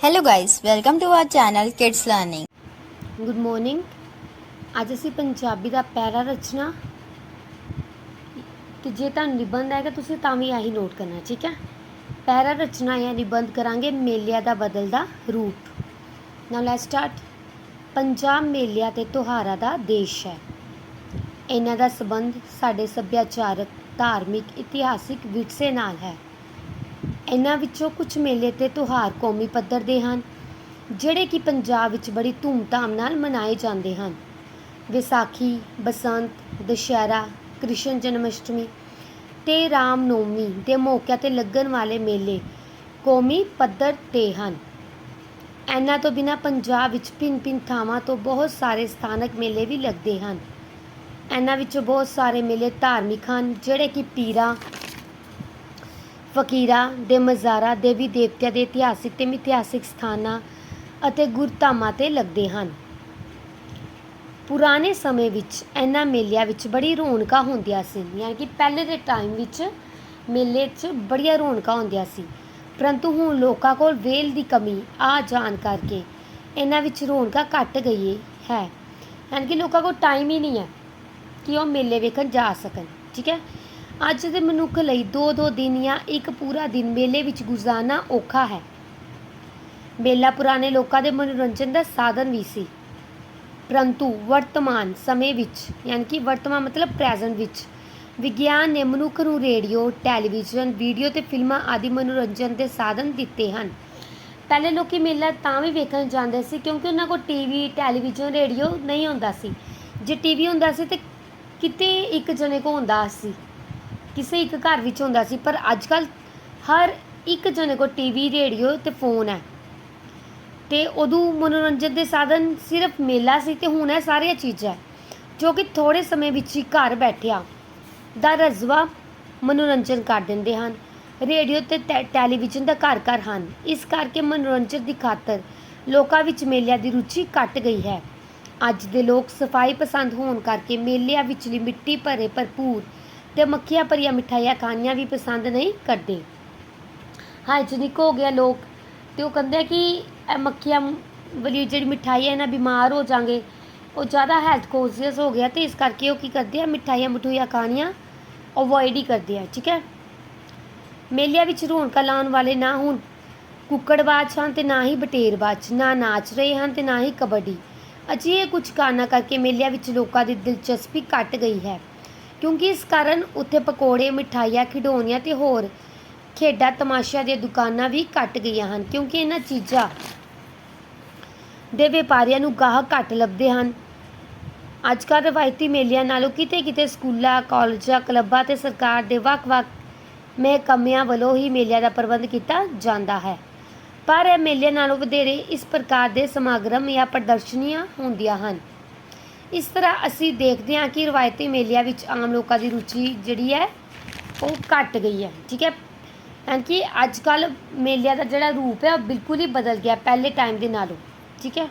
Hello guys, welcome to our channel kids learning good morning ਅੱਜ ਅਸੀਂ ਪੰਜਾਬੀ ਦਾ ਪੈਰਾ ਰਚਨਾ ਤੇ ਜੇ ਤੁਹਾਨੂੰ ਨਿਬੰਧ ਆਏਗਾ ਤੁਸੀਂ ਤਾਂ ਵੀ ਆਹੀ ਨੋਟ ਕਰਨਾ ਠੀਕ ਹੈ? ਪੈਰਾ ਰਚਨਾ ਜਾਂ ਨਿਬੰਧ ਕਰਾਂਗੇ ਮੇਲਿਆਂ ਦਾ ਬਦਲਦਾ ਰੂਪ। ਨਾਓ ਲੈਟਸ ਸਟਾਰਟ ਪੰਜਾਬ ਮੇਲਿਆਂ ਤੇ ਤਿਉਹਾਰਾਂ ਦਾ ਦੇਸ਼ ਹੈ। ਇਹਨਾਂ ਦਾ ਸੰਬੰਧ ਸਾਡੇ ਸੱਭਿਆਚਾਰਕ ਧਾਰਮਿਕ ਇਤਿਹਾਸਿਕ ਵਿਰਸੇ ਨਾਲ ਹੈ। ਇਹਨਾਂ ਵਿੱਚੋਂ ਕੁਝ ਮੇਲੇ ਅਤੇ ਤਿਉਹਾਰ ਕੌਮੀ ਪੱਧਰ ਦੇ ਹਨ, ਜਿਹੜੇ ਕਿ ਪੰਜਾਬ ਵਿੱਚ ਬੜੀ ਧੂਮਧਾਮ ਨਾਲ ਮਨਾਏ ਜਾਂਦੇ ਹਨ। ਵਿਸਾਖੀ, ਬਸੰਤ, ਦੁਸ਼ਹਿਰਾ, ਕ੍ਰਿਸ਼ਨ ਜਨਮ ਅਸ਼ਟਮੀ ਅਤੇ ਰਾਮ ਨੌਮੀ ਦੇ ਮੌਕਿਆਂ ਤੇ ਲੱਗਣ ਵਾਲੇ ਮੇਲੇ ਕੌਮੀ ਪੱਧਰ ਤੇ ਹਨ। ਇਹਨਾਂ ਤੋਂ ਬਿਨਾਂ ਪੰਜਾਬ ਵਿੱਚ ਭਿੰਨ-ਭਿੰਨ ਥਾਵਾਂ ਤੋਂ ਬਹੁਤ ਸਾਰੇ ਸਥਾਨਕ ਮੇਲੇ ਵੀ ਲੱਗਦੇ ਹਨ। ਇਹਨਾਂ ਵਿੱਚੋਂ ਬਹੁਤ ਸਾਰੇ ਮੇਲੇ ਧਾਰਮਿਕ ਹਨ, ਜਿਹੜੇ ਕਿ ਪੀਰਾਂ ਫਕੀਰਾਂ ਦੇ ਮਜ਼ਾਰਾਂ ਦੇਵੀ ਦੇਵਤਿਆਂ ਦੇ ਇਤਿਹਾਸਿਕ ਤੇ ਮਿਥਿਹਾਸਿਕ ਸਥਾਨਾਂ ਅਤੇ ਗੁਰਧਾਮਾਂ ਤੇ ਲੱਗਦੇ ਹਨ। ਪੁਰਾਣੇ ਸਮੇਂ ਵਿੱਚ ਇਹਨਾਂ ਮੇਲਿਆਂ ਵਿੱਚ ਬੜੀ ਰੌਣਕਾਂ ਹੁੰਦੀਆਂ ਸੀ। ਯਾਨੀ ਕਿ ਪਹਿਲੇ ਦੇ ਟਾਈਮ ਵਿੱਚ ਮੇਲੇ 'ਚ ਬੜੀਆਂ ਰੌਣਕਾਂ ਹੁੰਦੀਆਂ ਸੀ। ਪਰੰਤੂ ਹੁਣ ਲੋਕਾਂ ਕੋਲ ਵੇਲ ਦੀ ਕਮੀ ਆ ਜਾਣ ਕਰਕੇ ਇਹਨਾਂ ਵਿੱਚ ਰੌਣਕਾਂ ਘਟ ਗਈ ਹੈ। ਯਾਨੀ ਕਿ ਲੋਕਾਂ ਕੋਲ ਟਾਈਮ ਹੀ ਨਹੀਂ ਹੈ ਕਿ ਉਹ ਮੇਲੇ ਵੇਖਣ ਜਾ ਸਕਣ। ਠੀਕ ਹੈ? ਅੱਜ ਦੇ ਮਨੁੱਖ ਲਈ ਦੋ ਦੋ ਦਿਨ ਜਾਂ ਇੱਕ ਪੂਰਾ ਦਿਨ ਮੇਲੇ ਵਿੱਚ ਗੁਜ਼ਾਰਨਾ ਔਖਾ ਹੈ। ਮੇਲਾ ਪੁਰਾਣੇ ਲੋਕਾਂ ਦੇ ਮਨੋਰੰਜਨ ਦਾ ਸਾਧਨ ਵੀ ਸੀ। ਪਰੰਤੂ ਵਰਤਮਾਨ ਸਮੇਂ ਵਿੱਚ, ਯਾਨੀ ਕਿ ਵਰਤਮਾਨ ਮਤਲਬ ਪ੍ਰੈਜ਼ੈਂਟ ਵਿੱਚ, ਵਿਗਿਆਨ ਨੇ ਮਨੁੱਖ ਨੂੰ ਰੇਡੀਓ, ਟੈਲੀਵਿਜ਼ਨ, ਵੀਡੀਓ ਤੇ ਫਿਲਮਾਂ ਆਦਿ ਮਨੋਰੰਜਨ ਦੇ ਸਾਧਨ ਦਿੱਤੇ ਹਨ। ਪਹਿਲੇ ਲੋਕੀ ਮੇਲਾ ਤਾਂ ਵੀ ਵੇਖਣ ਜਾਂਦੇ ਸੀ ਕਿਉਂਕਿ ਉਹਨਾਂ ਕੋਲ ਟੀਵੀ, ਟੈਲੀਵਿਜ਼ਨ, ਰੇਡੀਓ ਨਹੀਂ ਹੁੰਦਾ ਸੀ। ਜੇ ਟੀਵੀ ਹੁੰਦਾ ਸੀ ਤੇ ਕਿਤੇ ਇੱਕ ਜਣੇ ਕੋ ਹੁੰਦਾ ਸੀ। ਕਿਸੇ ਇੱਕ ਘਰ ਵਿੱਚ ਹੁੰਦਾ ਸੀ, ਪਰ ਅੱਜ ਕੱਲ ਹਰ ਇੱਕ ਜਣੇ ਕੋ ਟੀਵੀ ਰੇਡੀਓ ਤੇ ਫੋਨ ਹੈ। ਤੇ ਉਦੋਂ ਮਨੋਰੰਜਨ ਦੇ ਸਾਧਨ ਸਿਰਫ ਮੇਲਾ ਸੀ ਤੇ ਹੁਣ ਇਹ ਸਾਰੀਆਂ ਚੀਜ਼ਾਂ ਜੋ ਕਿ ਥੋੜੇ ਸਮੇਂ ਵਿੱਚ ਹੀ ਘਰ ਬੈਠਿਆ ਦਾ ਰਜ਼ਵਾ ਮਨੋਰੰਜਨ ਕਰ ਦਿੰਦੇ ਹਨ। ਰੇਡੀਓ ਤੇ ਟੈ- ਟੈਲੀਵਿਜ਼ਨ ਦਾ ਘਰ ਘਰ ਹਨ। ਇਸ ਕਰਕੇ ਮਨੋਰੰਜਨ ਦੀ ਖਾਤਰ ਲੋਕਾਂ ਵਿੱਚ ਮੇਲਿਆਂ ਦੀ ਰੁਚੀ ਘਟ ਗਈ ਹੈ। ਅੱਜ ਦੇ ਲੋਕ ਸਫ਼ਾਈ ਪਸੰਦ ਹੋਣ ਕਰਕੇ ਮੇਲਿਆਂ ਵਿੱਚਲੀ ਮਿੱਟੀ ਭਰੇ ਭਰਪੂਰ ਤੇ ਮੱਖੀਆਂ ਭਰੀਆਂ ਮਿਠਾਈਆਂ ਖਾਣੀਆਂ ਵੀ ਪਸੰਦ ਨਹੀਂ ਕਰਦੇ। ਹਾਈਜੀਨਿਕ ਹੋ ਗਿਆ ਲੋਕ। ਤੇ ਉਹ ਕਹਿੰਦੇ ਆ ਕਿ ਇਹ ਮੱਖੀਆਂ ਵਾਲੀ ਜਿਹੜੀ ਮਿਠਾਈ ਹੈ ਨਾ, ਬਿਮਾਰ ਹੋ ਜਾਣਗੇ ਉਹ ਜ਼ਿਆਦਾ ਹੈਲਥ ਕੌਨਸ਼ੀਅਸ ਹੋ ਗਿਆ ਤੇ ਇਸ ਕਰਕੇ ਉਹ ਕੀ ਕਰਦੇ ਆ, ਮਿਠਾਈਆਂ ਮਠੂਈਆਂ ਖਾਣੀਆਂ ਅਵੋਇਡ ਹੀ ਕਰਦੇ ਆ, ਠੀਕ ਹੈ। ਮੇਲਿਆਂ ਵਿੱਚ ਰੌਣਕਾਂ ਲਾਉਣ ਵਾਲੇ ਨਾ ਹੁਣ ਕੁੱਕੜਬਾਜ਼ ਹਨ ਤੇ ਨਾ ਹੀ ਬਟੇਰਬਾਜ਼ ਨਾ ਨਾਚ ਰਹੇ ਹਨ ਤੇ ਨਾ ਹੀ ਕਬੱਡੀ। ਅਜਿਹੇ ਕੁਝ ਕਾਰਨਾਂ ਕਰਕੇ ਮੇਲਿਆਂ ਵਿੱਚ ਲੋਕਾਂ ਦੀ ਦਿਲਚਸਪੀ ਘਟ ਗਈ ਹੈ। ਕਿਉਂਕਿ ਇਸ ਕਾਰਨ ਉੱਥੇ ਪਕੌੜੇ, ਮਿਠਾਈਆਂ, ਖਿਡੌਣੀਆਂ ਅਤੇ ਹੋਰ ਖੇਡਾਂ, ਤਮਾਸ਼ਿਆਂ ਦੀਆਂ ਦੁਕਾਨਾਂ ਵੀ ਘਟ ਗਈਆਂ ਹਨ, ਕਿਉਂਕਿ ਇਹਨਾਂ ਚੀਜ਼ਾਂ ਦੇ ਵਪਾਰੀਆਂ ਨੂੰ ਗਾਹਕ ਘੱਟ ਲੱਭਦੇ ਹਨ। ਅੱਜ ਕੱਲ੍ਹ ਰਵਾਇਤੀ ਮੇਲਿਆਂ ਨਾਲੋਂ ਕਿਤੇ ਕਿਤੇ ਸਕੂਲਾਂ, ਕਾਲਜਾਂ, ਕਲੱਬਾਂ ਤੇ ਸਰਕਾਰ ਦੇ ਵੱਖ-ਵੱਖ ਮਹਿਕਮਿਆਂ ਵੱਲੋਂ ਹੀ ਮੇਲਿਆਂ ਦਾ ਪ੍ਰਬੰਧ ਕੀਤਾ ਜਾਂਦਾ ਹੈ। ਪਰ ਇਹ ਮੇਲਿਆਂ ਨਾਲੋਂ ਵਧੇਰੇ ਇਸ ਪ੍ਰਕਾਰ ਦੇ ਸਮਾਗਮ ਜਾਂ ਪ੍ਰਦਰਸ਼ਨੀਆਂ ਹੁੰਦੀਆਂ ਹਨ। ਇਸ ਤਰ੍ਹਾਂ ਅਸੀਂ ਦੇਖਦੇ ਹਾਂ ਕਿ ਰਵਾਇਤੀ ਮੇਲਿਆਂ ਵਿੱਚ ਆਮ ਲੋਕਾਂ ਦੀ ਰੁਚੀ ਜਿਹੜੀ ਹੈ, ਉਹ ਘਟ ਗਈ ਹੈ, ਠੀਕ ਹੈ? ਯਾਨੀ ਕਿ ਅੱਜ ਕੱਲ੍ਹ ਮੇਲਿਆਂ ਦਾ ਜਿਹੜਾ ਰੂਪ ਹੈ, ਉਹ ਬਿਲਕੁਲ ਹੀ ਬਦਲ ਗਿਆ ਪਹਿਲੇ ਟਾਈਮ ਦੇ ਨਾਲੋਂ, ਠੀਕ ਹੈ?